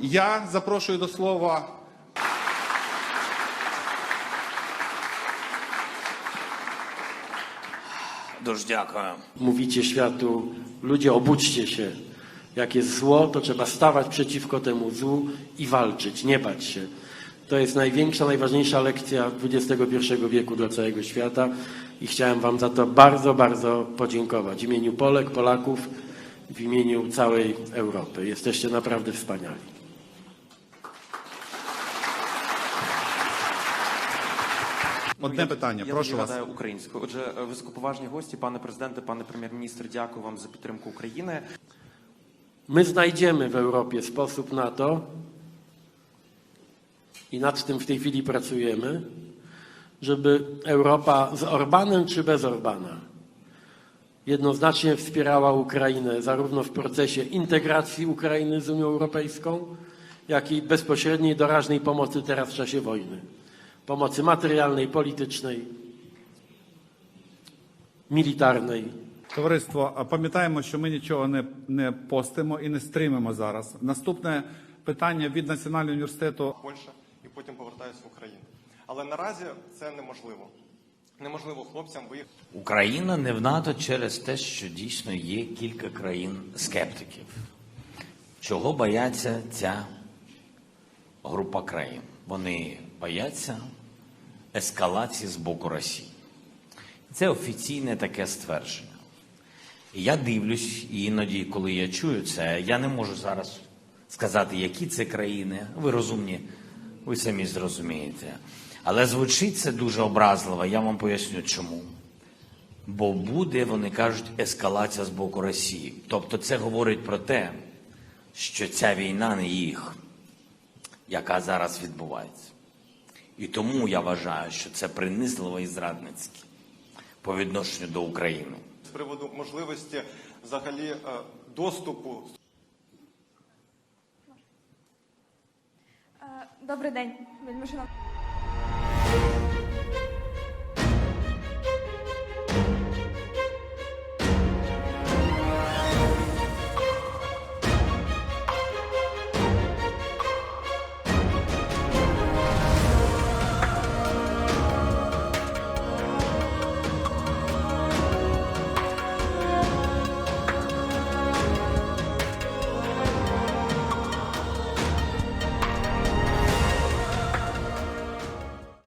Я запрошую до слова Дуже dякую. Mówicie światu, ludzie obudźcie się. Jak jest zło, to trzeba stawać przeciwko temu złu i walczyć, nie bać się. To jest największa, najważniejsza lekcja XXI wieku dla całego świata i chciałem Wam za to bardzo, bardzo podziękować. W imieniu Polek, Polaków, w imieniu całej Europy. Jesteście naprawdę wspaniali. одне питання. Я Прошу тоді вас. гадаю українською. Отже, е, високоповажні гості, пане президенте, пане прем'єр-міністр, дякую вам за підтримку України. My znajdziemy w Europie sposób na to, i nad tym w tej chwili pracujemy, żeby Europa z Orbanem czy bez Orbana jednoznacznie wspierała Ukrainę zarówno w procesie integracji Ukrainy z Unią Europejską, jak i bezpośredniej doraźnej pomocy teraz w czasie wojny. Pomocy materialnej, politycznej, militarnej, Товариство, а пам'ятаємо, що ми нічого не, не постимо і не стримимо зараз. Наступне питання від Національного університету Польща і потім повертаюся в Україну. Але наразі це неможливо. Неможливо хлопцям виїхати. Україна не в НАТО через те, що дійсно є кілька країн скептиків. Чого бояться ця група країн? Вони бояться ескалації з боку Росії. Це офіційне таке ствердження. Я дивлюсь, і іноді, коли я чую це, я не можу зараз сказати, які це країни. Ви розумні, ви самі зрозумієте. Але звучить це дуже образливо, я вам поясню чому. Бо буде, вони кажуть, ескалація з боку Росії. Тобто це говорить про те, що ця війна не їх, яка зараз відбувається. І тому я вважаю, що це принизливо і зрадницьке по відношенню до України. з приводу можливості взагалі е, доступу Е, Добрий день, вельми шановні